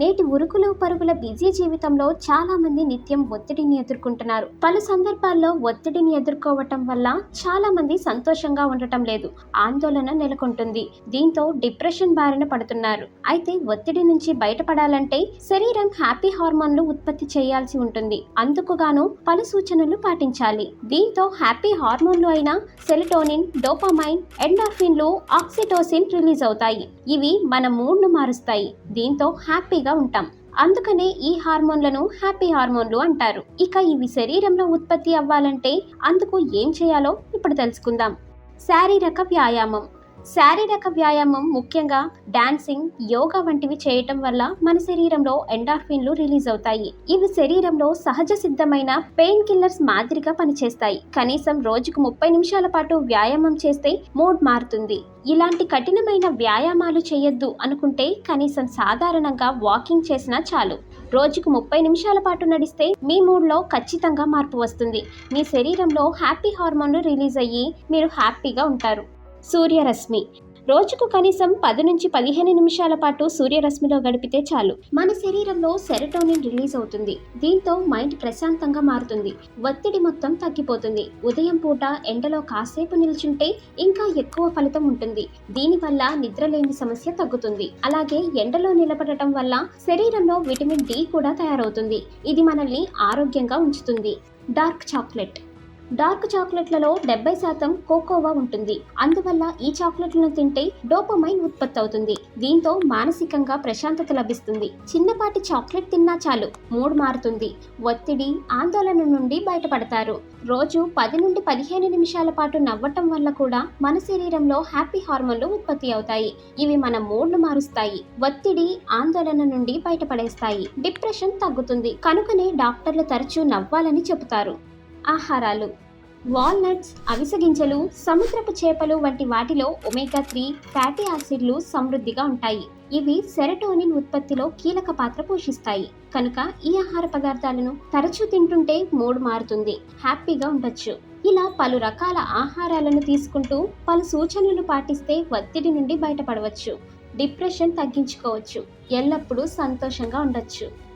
నేటి ఉరుకులు పరుగుల బిజీ జీవితంలో చాలా మంది నిత్యం ఒత్తిడిని ఎదుర్కొంటున్నారు. పలు సందర్భాల్లో ఒత్తిడిని ఎదుర్కోవటం వల్ల చాలా మంది సంతోషంగా ఉండటం లేదు. ఆందోళన నెలకొంటుంది. దీంతో డిప్రెషన్ బారిన పడుతున్నారు. అయితే ఒత్తిడి నుంచి బయటపడాలంటే శరీరం హ్యాపీ హార్మోన్లు ఉత్పత్తి చేయాల్సి ఉంటుంది. అందుకుగాను పలు సూచనలు పాటించాలి. దీంతో హ్యాపీ హార్మోన్లు అయిన సెలిటోనిన్ డోపామైన్ ఎండార్ఫిన్లు ఆక్సిటోసిన్ రిలీజ్ అవుతాయి. ఇవి మన మూడ్ను మారుస్తాయి. దీంతో హ్యాపీ హ్యాపీగా ఉంటాం. అందుకనే ఈ హార్మోన్లను హ్యాపీ హార్మోన్లు అంటారు. ఇక ఇవి శరీరంలో ఉత్పత్తి అవ్వాలంటే అందుకు ఏం చేయాలో ఇప్పుడు తెలుసుకుందాం. శారీరక వ్యాయామం. శారీరక వ్యాయామం ముఖ్యంగా డాన్సింగ్ యోగా వంటివి చేయటం వల్ల మన శరీరంలో ఎండార్ఫిన్లు రిలీజ్ అవుతాయి. ఇవి శరీరంలో సహజ సిద్ధమైన పెయిన్ కిల్లర్స్ మాదిరిగా పనిచేస్తాయి. కనీసం రోజుకు ముప్పై నిమిషాల పాటు వ్యాయామం చేస్తే మూడ్ మారుతుంది. ఇలాంటి కఠినమైన వ్యాయామాలు చేయొద్దు అనుకుంటే కనీసం సాధారణంగా వాకింగ్ చేసినా చాలు. రోజుకు ముప్పై నిమిషాల పాటు నడిస్తే మీ మూడ్లో ఖచ్చితంగా మార్పు వస్తుంది. మీ శరీరంలో హ్యాపీ హార్మోన్లు రిలీజ్ అయ్యి మీరు హ్యాపీగా ఉంటారు. సూర్యరశ్మి. రోజుకు కనీసం పది నుంచి పదిహేను నిమిషాల పాటు సూర్యరశ్మిలో గడిపితే చాలు. మన శరీరంలో సెరటోనిన్ రిలీజ్ అవుతుంది. దీంతో మైండ్ ప్రశాంతంగా మారుతుంది. ఒత్తిడి మొత్తం తగ్గిపోతుంది. ఉదయం పూట ఎండలో కాసేపు నిల్చుంటే ఇంకా ఎక్కువ ఫలితం ఉంటుంది. దీనివల్ల నిద్రలేని సమస్య తగ్గుతుంది. అలాగే ఎండలో నిలబడటం వల్ల శరీరంలో విటమిన్ డి కూడా తయారవుతుంది. ఇది మనల్ని ఆరోగ్యంగా ఉంచుతుంది. Dark chocolate. డార్క్ చాక్లెట్లలో డెబ్బై శాతం కోకోవా ఉంటుంది. అందువల్ల ఈ చాక్లెట్లను తింటే డోపమైన్ ఉత్పత్తి అవుతుంది దీంతో మానసికంగా ప్రశాంతత లభిస్తుంది. చిన్నపాటి చాక్లెట్ తిన్నా చాలు మూడ్ మారుతుంది. ఒత్తిడి ఆందోళన నుండి బయటపడతారు. రోజు పది నుండి పదిహేను నిమిషాల పాటు నవ్వటం వల్ల కూడా మన శరీరంలో హ్యాపీ హార్మోన్లు ఉత్పత్తి అవుతాయి. ఇవి మన మూడ్ను మారుస్తాయి. ఒత్తిడి ఆందోళన నుండి బయటపడేస్తాయి. డిప్రెషన్ తగ్గుతుంది. కనుకనే డాక్టర్లు తరచూ నవ్వాలని చెబుతారు. ఆహారాలు వాల్నట్స్ అవిసె గింజలు సముద్రపు చేపలు వంటి వాటిలో ఒమేగా త్రీ ఫ్యాటీ యాసిడ్లు సమృద్ధిగా ఉంటాయి. ఇవి సెరటోనిన్ ఉత్పత్తిలో కీలక పాత్ర పోషిస్తాయి. కనుక ఈ ఆహార పదార్థాలను తరచూ తింటుంటే మూడ్ మారుతుంది. హ్యాపీగా ఉండొచ్చు. ఇలా పలు రకాల ఆహారాలను తీసుకుంటూ పలు సూచనలు పాటిస్తే ఒత్తిడి నుండి బయటపడవచ్చు. డిప్రెషన్ తగ్గించుకోవచ్చు. ఎల్లప్పుడూ సంతోషంగా ఉండొచ్చు.